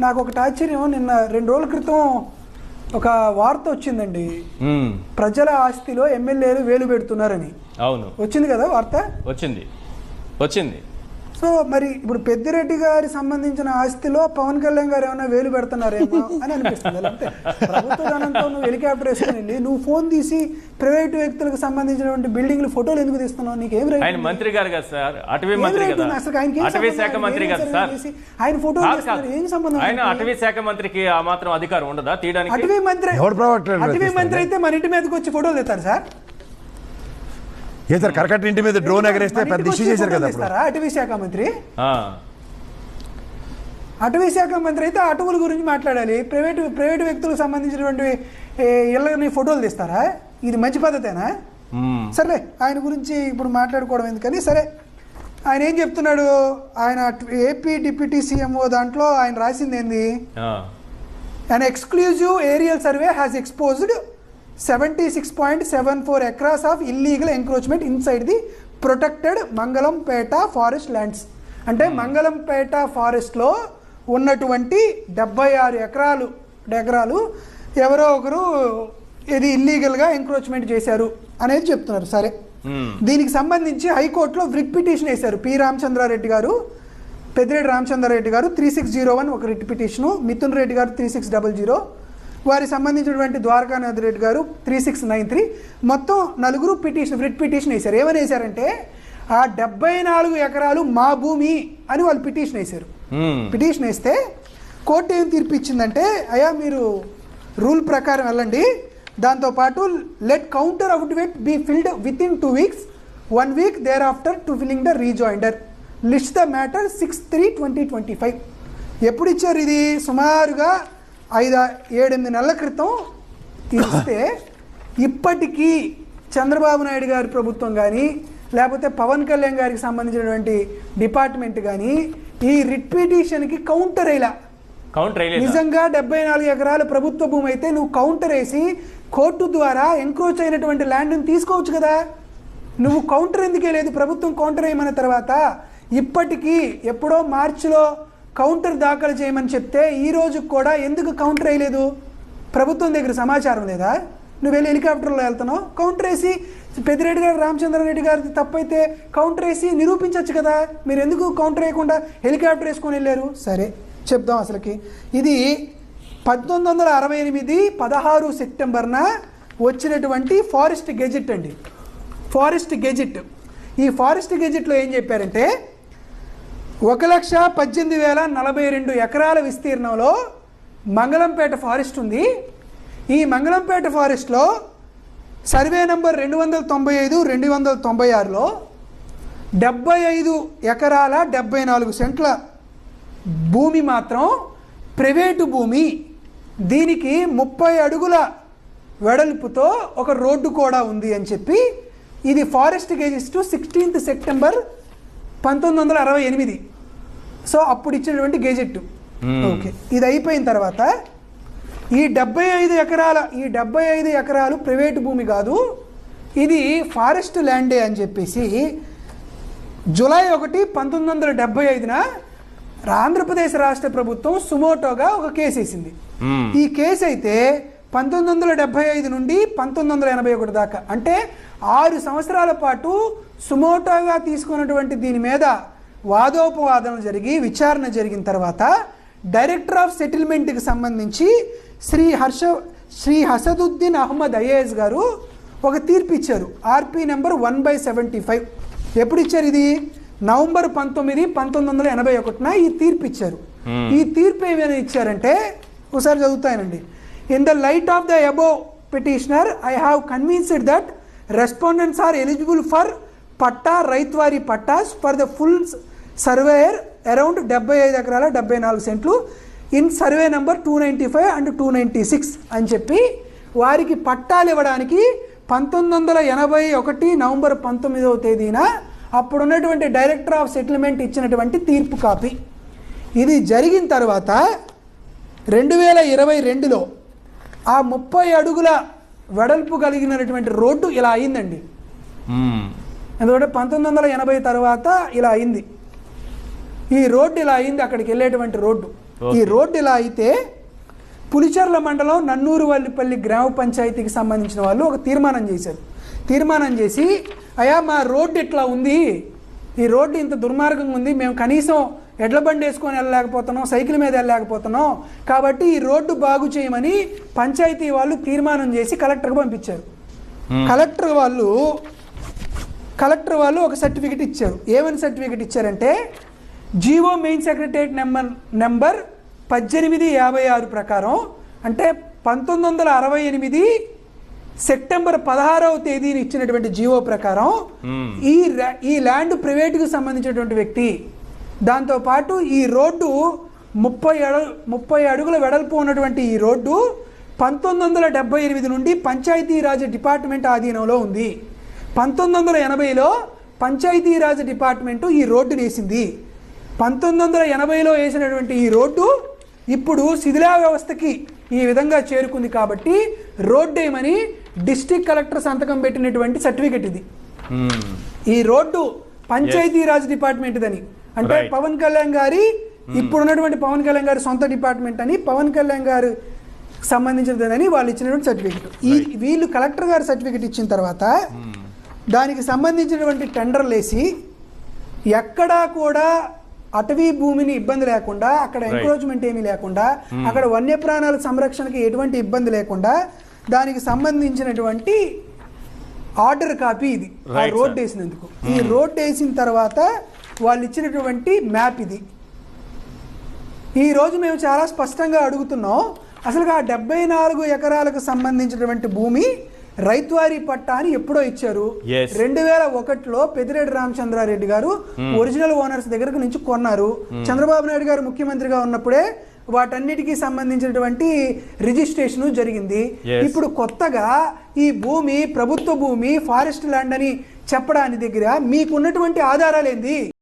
నాకు ఒకటి ఆశ్చర్యం. నిన్న రెండు రోజుల క్రితం ఒక వార్త వచ్చిందండి. ప్రజల ఆస్తిలో ఎమ్మెల్యేలు వేలు పెడుతున్నారని. అవును. వచ్చింది కదా వార్త? వచ్చింది. వచ్చింది. సో మరి ఇప్పుడు పెద్దిరెడ్డి గారి సంబంధించిన ఆస్తిలో పవన్ కళ్యాణ్ గారు ఏమైనా వేలు పెడుతున్నారేమో అని అనిపిస్తుంది అంతే ప్రభుత్వ ధనంతో నువ్వు హెలికాప్టర్ వేసుకుని వెళ్ళి నువ్వు ఫోన్ తీసి ప్రైవేట్ వ్యక్తులకు సంబంధించినటువంటి బిల్డింగ్లు ఫోటోలు ఎందుకు తీస్తున్నావు నీకేం రైట్ ఆయన? మంత్రి గారు కదా సార్ అటవీ ఏం మంత్రి కదా? అసలు ఆయనకి ఏం అటవీ? శాఖ ఆయన మంత్రి ఏం కదా సార్ ఆయన. కాదు. ఏం సంబంధం ఆయన? అటవీ శాఖ మంత్రికి ఆ మాత్రం అధికారం ఉండదా తీయడానికి అటవీ మంత్రి అటవీ? మంత్రి అయితే మన ఇంటి మీదకి వచ్చి ఫోటోలు తెస్తారు సార్ ఏ సార్ కరకట్ట ఇంటి మీద డ్రోన్ ఎగరేస్తే పెద్ద ఇష్యూ చేశారు కదా అటవీ శాఖ మంత్రి? ఆ, అటవీ శాఖ మంత్రి అయితే అటవుల గురించి మాట్లాడాలి. ప్రైవేట్ ప్రైవేట్ వ్యక్తులకు సంబంధించినటువంటి ఇళ్ళని ఫోటోలు తీస్తారా? ఇది మంచి పద్ధతేనా? సర్లే ఆయన గురించి ఇప్పుడు మాట్లాడుకోవడం ఎందుకని? సరే ఆయన ఏం చెప్తున్నాడు? ఆయన ఏపీ డిప్యూటీ సీఎంఓ దాంట్లో ఆయన రాసింది ఏంది? ఆ, An exclusive aerial survey has exposed 76.74 acres of illegal encroachment inside the protected Mangalampeta forest lands అంటే మంగళంపేట ఫారెస్ట్లో ఉన్నటువంటి డెబ్బై ఆరు ఎకరాలు ఎకరాలు ఎవరో ఒకరు ఇది ఇల్లీగల్గా ఎంక్రోచ్మెంట్ చేశారు అనేది చెప్తున్నారు. సరే. ఉమ్, దీనికి సంబంధించి హైకోర్టులో రిట్ పిటిషన్ వేశారు. పి. రామచంద్రారెడ్డి గారు పెద్దిరెడ్డి రామచంద్రారెడ్డి గారు త్రీ సిక్స్ జీరో వన్ ఒక రిట్ పిటిషను మిథున్ రెడ్డి గారు త్రీ సిక్స్ డబల్ జీరో వారికి సంబంధించినటువంటి ద్వారకానాథ్ రెడ్డి గారు త్రీ సిక్స్ నైన్ త్రీ. మొత్తం నలుగురు పిటిషన్ రిట్ పిటిషన్ వేశారు. ఏమని వేశారంటే ఆ డెబ్బై నాలుగు ఎకరాలు మా భూమి అని వాళ్ళు పిటిషన్ వేశారు. పిటిషన్ వేస్తే కోర్టు ఏం తీర్పు ఇచ్చిందంటే అయ్యా మీరు రూల్ ప్రకారం వెళ్ళండి. దాంతోపాటు let counter affidavit be filed within two weeks. One week thereafter to filing the rejoinder list the matter six three twenty twenty five. ఎప్పుడు ఇచ్చారు ఇది? సుమారుగా ఐదు ఏడెనిమిది నెలల క్రితం ఇస్తే ఇప్పటికీ చంద్రబాబు నాయుడు గారి ప్రభుత్వం కానీ లేకపోతే పవన్ కళ్యాణ్ గారికి సంబంధించినటువంటి డిపార్ట్మెంట్ కానీ ఈ రిట్ పిటిషన్కి కౌంటర్ అయ్యేలా కౌంటర్? నిజంగా డెబ్బై నాలుగు ఎకరాల ప్రభుత్వ భూమి అయితే నువ్వు కౌంటర్ వేసి కోర్టు ద్వారా ఎంక్రోచ్ అయినటువంటి ల్యాండ్ని తీసుకోవచ్చు కదా. నువ్వు కౌంటర్ ఎందుకే లేదు ప్రభుత్వం కౌంటర్ వేయమన్న తర్వాత ఇప్పటికీ ఎప్పుడో మార్చిలో కౌంటర్ దాఖలు చేయమని చెప్తే ఈ రోజు కూడా ఎందుకు కౌంటర్ వేయలేదు? ప్రభుత్వం దగ్గర సమాచారం లేదా? నువ్వు వెళ్ళి హెలికాప్టర్లో వెళ్తున్నావు కౌంటర్ వేసి పెద్దిరెడ్డి గారు రామచంద్రారెడ్డి గారి తప్పైతే కౌంటర్ వేసి నిరూపించవచ్చు కదా. మీరు ఎందుకు కౌంటర్ వేయకుండా హెలికాప్టర్ వేసుకొని వెళ్ళారు? సరే చెప్దాం అసలుకి. ఇది పద్దెనిమిది వందల అరవై ఎనిమిది పదహారు సెప్టెంబర్న వచ్చినటువంటి ఫారెస్ట్ గెజిట్ అండి. Forest gazette. ఈ ఫారెస్ట్ గెజిట్లో ఏం చెప్పారంటే ఒక లక్ష పద్దెనిమిది వేల నలభై రెండు ఎకరాల విస్తీర్ణంలో మంగళంపేట ఫారెస్ట్ ఉంది. ఈ మంగళంపేట ఫారెస్ట్లో సర్వే నంబర్ రెండు వందల తొంభై ఐదు రెండు వందల తొంభై ఆరులో డెబ్బై ఐదు ఎకరాల డెబ్బై నాలుగు సెంట్ల భూమి మాత్రం ప్రైవేటు భూమి. దీనికి ముప్పై అడుగుల వెడల్పుతో ఒక రోడ్డు కూడా ఉంది అని చెప్పి ఇది forest gazettes to sixteenth September పంతొమ్మిది వందల అరవై ఎనిమిది. సో అప్పుడు ఇచ్చినటువంటి గెజెట్. ఓకే. ఇది అయిపోయిన తర్వాత ఈ డెబ్బై ఐదు ఎకరాల ఈ డెబ్బై ఐదు ఎకరాలు ప్రైవేటు భూమి కాదు ఇది ఫారెస్ట్ ల్యాండే అని చెప్పేసి జూలై ఒకటి పంతొమ్మిది వందల డెబ్బై ఐదున ఆంధ్రప్రదేశ్ రాష్ట్ర ప్రభుత్వం సుమోటోగా ఒక కేసు వేసింది ఈ కేసు అయితే పంతొమ్మిది వందల డెబ్బై ఐదు నుండి పంతొమ్మిది వందల ఎనభై ఒకటి దాకా. అంటే ఆరు సంవత్సరాల పాటు సుమోటోగా తీసుకున్నటువంటి దీని మీద వాదోపవాదనలు జరిగి విచారణ జరిగిన తర్వాత డైరెక్టర్ ఆఫ్ సెటిల్మెంట్కి సంబంధించి శ్రీ హర్ష శ్రీ హసదుద్దీన్ అహ్మద్ ఐఏఎస్ గారు ఒక తీర్పు ఇచ్చారు. RP number one by seventy five. ఎప్పుడు ఇచ్చారు ఇది? నవంబర్ పంతొమ్మిది పంతొమ్మిది వందల ఎనభై ఒకటిన ఈ తీర్పు ఇచ్చారు. Hmm. ఈ తీర్పు ఏమైనా ఇచ్చారంటే ఒకసారి చదువుతానండి. In the light of the above petitioner I have convinced that respondents are eligible for patta ryotwari pattas for the full surveyor around డెబ్బై ఐదు ఎకరాల డెబ్బై నాలుగు సెంట్లు. In survey number two ninety five and two ninety six అని చెప్పి వారికి పట్టాలు ఇవ్వడానికి పంతొమ్మిది వందల ఎనభై ఒకటి నవంబర్ పంతొమ్మిదవ తేదీన అప్పుడున్నటువంటి డైరెక్టర్ ఆఫ్ సెటిల్మెంట్ ఇచ్చినటువంటి తీర్పు కాపీ. ఇది జరిగిన తర్వాత రెండు వేల ఇరవై రెండులో ఆ ముప్పై అడుగుల వెడల్పు కలిగినటువంటి రోడ్డు ఇలా అయిందండి. ఎందుకంటే పంతొమ్మిది వందల ఎనభై తర్వాత ఇలా అయింది. ఈ రోడ్డు ఇలా అయింది అక్కడికి వెళ్ళేటువంటి రోడ్డు. ఈ రోడ్డు ఇలా అయితే పులిచెర్ల మండలం నన్నూరువల్లిపల్లి గ్రామ పంచాయతీకి సంబంధించిన వాళ్ళు ఒక తీర్మానం చేశారు. తీర్మానం చేసి అయా మా రోడ్డు ఇట్లా ఉంది. ఈ రోడ్డు ఇంత దుర్మార్గంగా ఉంది. మేము కనీసం ఎడ్ల బండి వేసుకొని వెళ్ళలేకపోతున్నాం సైకిల్ మీద వెళ్ళలేకపోతున్నాం. కాబట్టి ఈ రోడ్డు బాగు చేయమని పంచాయతీ వాళ్ళు తీర్మానం చేసి కలెక్టర్కి పంపించారు. కలెక్టర్ వాళ్ళు కలెక్టర్ వాళ్ళు ఒక సర్టిఫికెట్ ఇచ్చారు ఏమని సర్టిఫికెట్ ఇచ్చారంటే GO main secretariat number number పద్దెనిమిది యాభై ఆరు ప్రకారం అంటే పంతొమ్మిది వందల అరవై ఎనిమిది సెప్టెంబర్ పదహారవ తేదీని ఇచ్చినటువంటి జీవో ప్రకారం మ్మ్. ఈ ఈ ల్యాండ్ ప్రైవేటుకు సంబంధించినటువంటి వ్యక్తి దాంతోపాటు ఈ రోడ్డు ముప్పై అడు ముప్పై అడుగుల వెడల్పు ఉన్నటువంటి ఈ రోడ్డు పంతొమ్మిది వందల డెబ్బై ఎనిమిది నుండి పంచాయతీరాజ్ డిపార్ట్మెంట్ ఆధీనంలో ఉంది పంతొమ్మిది వందల ఎనభైలో పంచాయతీరాజ్ డిపార్ట్మెంటు ఈ రోడ్డుని వేసింది. పంతొమ్మిది వందల ఎనభైలో వేసినటువంటి ఈ రోడ్డు ఇప్పుడు శిథిలా వ్యవస్థకి ఈ విధంగా చేరుకుంది కాబట్టి రోడ్డు ఏమని డిస్టిక్ కలెక్టర్ సంతకం పెట్టినటువంటి సర్టిఫికెట్ ఇది. ఈ రోడ్డు పంచాయతీరాజ్ డిపార్ట్మెంట్ అని అంటే. పవన్ కళ్యాణ్ గారి ఇప్పుడు ఉన్నటువంటి పవన్ కళ్యాణ్ గారి సొంత డిపార్ట్మెంట్ అని పవన్ కళ్యాణ్ గారు సంబంధించినదని వాళ్ళు ఇచ్చినటువంటి సర్టిఫికెట్. ఈ వీళ్ళు కలెక్టర్ గారు సర్టిఫికెట్ ఇచ్చిన తర్వాత దానికి సంబంధించినటువంటి టెండర్లు వేసి ఎక్కడా కూడా అటవీ భూమిని ఇబ్బంది లేకుండా అక్కడ. ఎంక్రోచ్మెంట్ ఏమీ లేకుండా అక్కడ వన్యప్రాణాల సంరక్షణకి ఎటువంటి ఇబ్బంది లేకుండా దానికి సంబంధించినటువంటి ఆర్డర్ కాపీ ఇది. ఆ రోడ్. వేసినందుకు. ఈ రోడ్ వేసిన తర్వాత వాళ్ళు ఇచ్చినటువంటి మ్యాప్ ఇది. ఈ రోజు మేము చాలా స్పష్టంగా అడుగుతున్నాం అసలు ఆ డెబ్బై నాలుగు ఎకరాలకు సంబంధించినటువంటి భూమి రైతువారి పట్టా అని ఎప్పుడో ఇచ్చారు. రెండు వేల ఒకటిలో పెద్దిరెడ్డి రామచంద్రారెడ్డి గారు ఒరిజినల్ ఓనర్స్ దగ్గరకు నుంచి కొన్నారు. చంద్రబాబు నాయుడు గారు ముఖ్యమంత్రిగా ఉన్నప్పుడే వాటన్నిటికీ సంబంధించినటువంటి రిజిస్ట్రేషన్ జరిగింది. ఇప్పుడు కొత్తగా ఈ భూమి ప్రభుత్వ భూమి ఫారెస్ట్ ల్యాండ్ అని చెప్పడానికి దగ్గర మీకున్నటువంటి ఆధారాలు ఏంది